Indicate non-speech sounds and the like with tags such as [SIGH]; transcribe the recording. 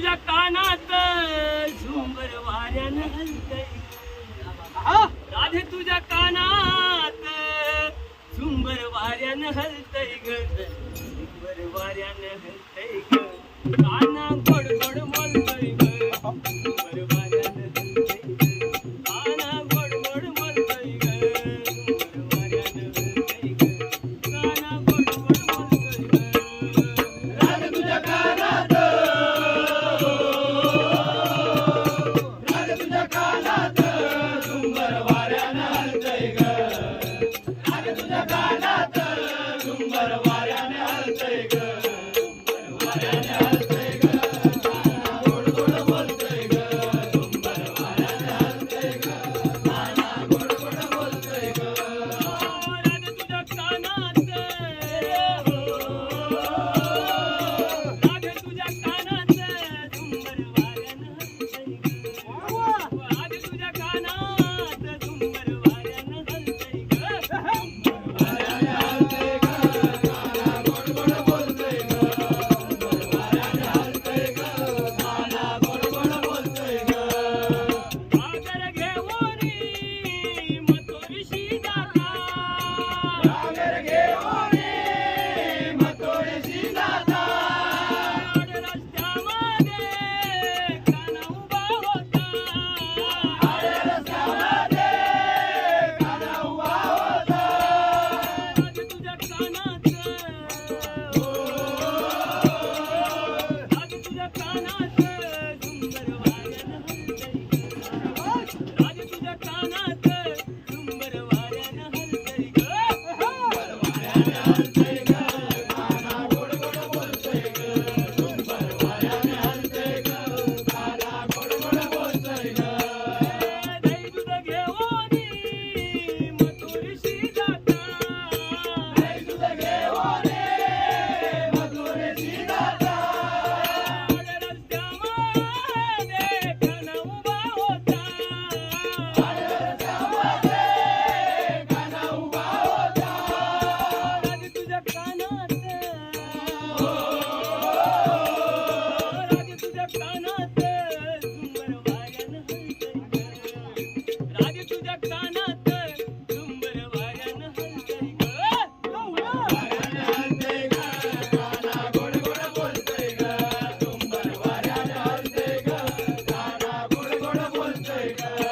तुझ्या कानात झुंबर वाऱ्यान राधे तुझ्या कानात झुंबर वाऱ्यान हलतय ग. वाऱ्याने हलतय ग. वाऱ्याने वाऱ्यानं कानात [LAUGHS] Hare